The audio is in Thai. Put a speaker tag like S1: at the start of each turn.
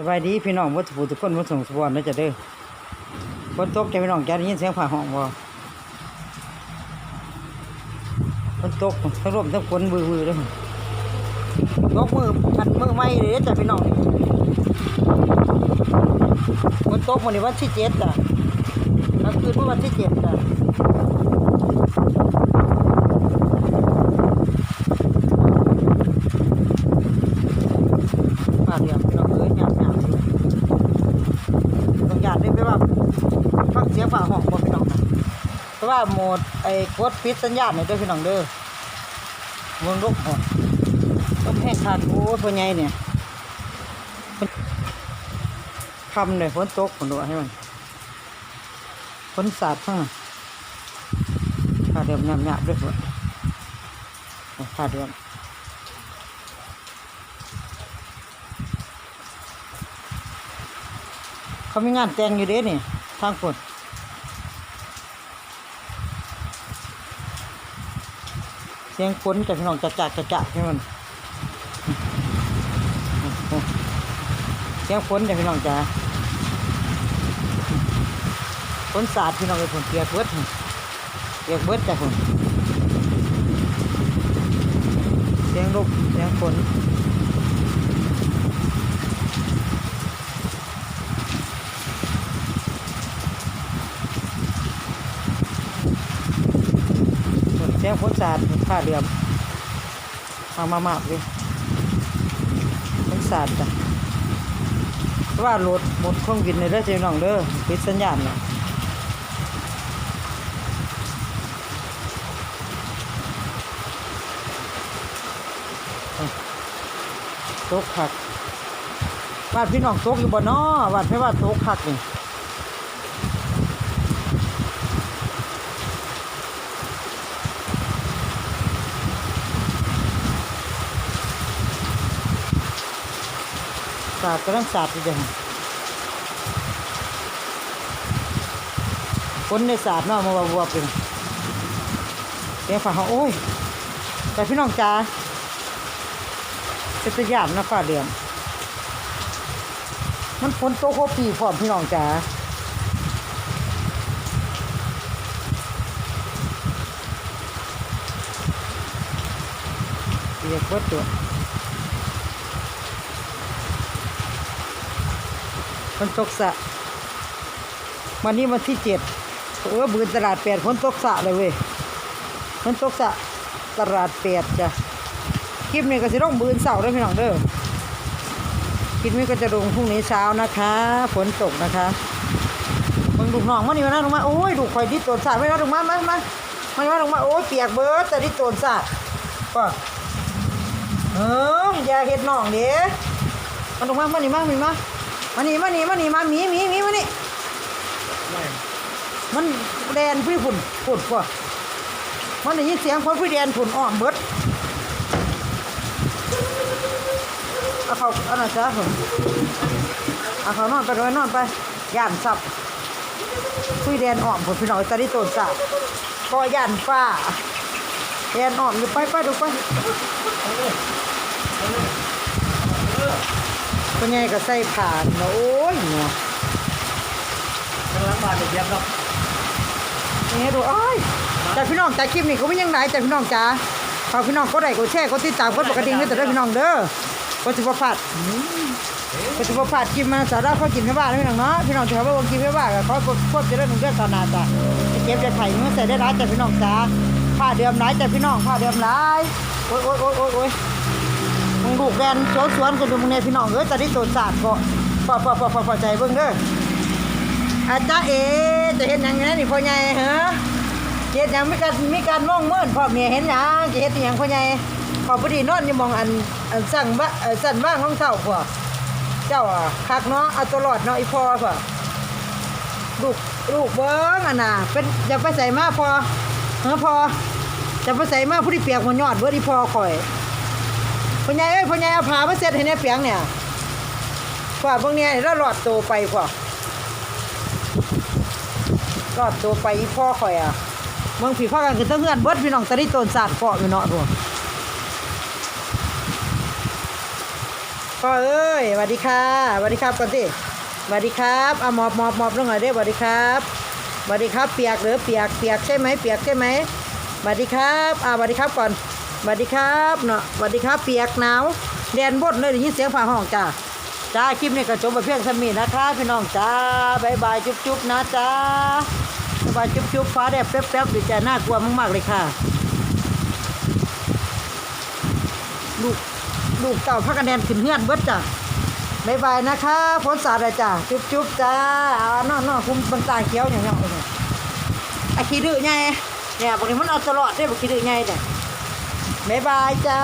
S1: สบายดีพี่น้องวัดสุทุกคนวัดส่งสวรรค์นะจ๊ะเด้อฝนตกใจพี่น้องจะได้ยินเสียงผ่าห้องบ่ฝนตกทั้งลมทั้งฝนวือวือเลยตกมือพันมือไม่เลยจ้ะพี่น้องฝนตกวันนี้วันที่เจ็ดจ้ะกลางคืนเมื่อวันที่เจ็ดจ้ะป่าเดียวพี่น้องเอ้ยหยาบหยาบอยู่ต้องหยาดได้ไหมว่าฟังเสียงฝ่าห้องบ่พี่น้องนะเพราะว่าโหมดไอ้กดปิดสัญญาณเนี่ยเด้อพี่น้องเด้อเมืองลูกหอดต้องแห้งขาดโอ้ยพ่อใหญ่เนี่ยคำเลยฝนตกฝนดูให้มันฝนสาดข้างน้าขาเดิมหยาบหยาบด้วยฝนขาดเดิมเขามีงานแต่งอยู่เด้นี่ทางคน สียงฝนจากพี่น้องจะจักจะจักพี่มันเสียงฝนจากพี่น้องจ้าฝนสาดพี่น้องเลยฝนเปียกเบิดเปียกเบิดจากฝนเสียงลูกเสียงฝน สียงฝนสาดผ้าเรียมมามามากเลยฝนสาดจ้ะเพราะว่าโหลดหมดเครื่องบินในเด้อเจ้าน้องเด้อปิดสัญญาณน่ะตกคักบานพี่น้องตกอยู่บ่น้อบานพี่ว่าตกคักนี่ สาดกำลังสาดอยู่จังคนในสาดเนาะมาวัวๆเป็นเดี๋ยวฝ่าโอ้ยแต่พี่น้องจ๋าเป็นตะยานนะฝ่าเดือนมันฝนโตกโคปีพร้อมพี่น้องจ๋าเรียกเบิดตัว นตกสะวันนี้วันที่เจ็ดเออบืนตลาดแปดฝนตกสะเลยเว้ยฝนตกสะตลาดแปดจ้ะคลิปนี้ก็จะต้องบืนเสาร์ด้วยพี่น้องเด้อคลิปนี้ก็จะลงพรุ่งนี้เช้านะคะฝนตกนะคะมึงดูน้องมันนี่มานะลงมาโอ้ยดูคอยที่ตนสาดไม่นะลงมามามามามาลงมาโอ้ยเปียกเบิร์ดแต่ที่ตนสาดก็เอออย่าเห็ดน้องเด้มาลงมามานี่มามามา มานี่มานี่มานี่มาหมีหมีหมีมานี่มันแดนพี่ฝุ่นฝุ่นกว่ามันได้ยินเสียงคนพี่แดนฝุ่นอ้อมเบิดเอาเขาเอาหน่อยจ้าผมเอาเขานอนไปเลยนอนไปย่านสับพี่แดนอ้อมฝุ่นพี่น้องตาดิโตนสับก็ย่านฟ้าแดนอ้อมอยู่ไปไปดูไป เป็นไงก็ใส่ผ่านเนาะโอ้ยเนาะ
S2: กำลังบาดเจ็บครับ
S1: นี่ดูอ้ายจากพี่น้องจากคลิปนี้เขาไม่ยังไงจากพี่น้องจ้าฝากพี่น้องก็ได้ก็แชร์ก็ติดตามก็ปกตินี่แต่ได้พี่น้องเด้อก็จะบ่พลาดก็จะบ่พลาดคลิปมาสาระเขากินแค่บ้านนะพี่น้องเนาะพี่น้องถือว่าบ่กินแค่บ้านก็ขอพบจะได้หนุ่มเรื่องตานาจ้ะจะเก็บจะไถ่มันใส่ได้ร้ายจากพี่น้องจ้าผ้าเดือมร้ายจากพี่น้องผ้าเดือมร้ายโอ้ยโอ้ยโอ้ยโอ้ยโอ้ย มึงลูกแดนโจสวนกันดูมึงเนี่ยพี่น้องเอ้ยแต่ที่โซนศาสตร์ก็พอพอพอพอพอใจเบิ่งเด้ออาจารย์เอจะเห็นยังไงนี่พ่อใหญ่เหรอเฮ็ดหยังมีการมีการมองเมื่อนพ่อเมียเห็นยังจะเฮ็ดอิหยังพ่อใหญ่พอพอดีนอนอยู่มองอันอันสั่งบะเอ่อสั่นบ้างของเฒ่าพ่อเจ้าอะคักเนาะเอาตลอดเนาะอีพ่อพ่อลูกลูกเบิ้งอะน่ะเป็นจะไปใส่มาพ่อเออพ่อจะไปใส่มาผู้ที่เปียกหัวยอดเบิดอีพ่อข่อย พ่อใหญ่เอ้ยพ่อใหญ่เอาผ้ามาเช็ดให้ในเปียงเนี่ยพ่อพวกเนี้ยแล้วหลอดโตไปพ่อรอดตัวไปอีพ่อข่อยอะเมืองผีพ่อกันคือเพื่อนเบิดพี่น้องตะดิโตนศาสตร์เกาะอยู่เนาะพวกพ่อเอ้ยสวัสดีค่ะสวัสดีครับก่อนสิสวัสดีครับเอาหมอบหมอบหมอบลงหน่อยเด้สวัสดีครับสวัสดีครับ เปียกหรือเปียกเปียกใช่ไหมเปียกใช่ไหมสวัสดีครับอ่าสวัสดีครับก่อน สวัสดีครับเนาะสวัสดีครับเปียกหนาวแดนบดเลยได้ยินเสียงฝ่าห้องจ้าจ้าคลิปนี้ก็จบไปเพียงสมีนะคะพี่น้องจ้าบายบายจุ๊บจุ๊บนะจ้าบายบายจุ๊บจุ๊บฟ้าแดดแป๊บแป๊บๆดีจ้าน่ากลัวมากๆเลยค่ะ ลูกลูกเต่าพักกันแดนขึ้นเฮือนเบิดจ้ะบายบายนะคะพ้นสาดเลยจ้ะจุ๊บจุ๊บจ้าเอานอนนอนคุมบางตาเขียวอย่างเงี้ยเอาเลยไอ้ขี้ดื้อไงเนี่ยบางทีมันเอาตลอดได้บางขี้ดื้อไงเนี่ย บายบายจ้า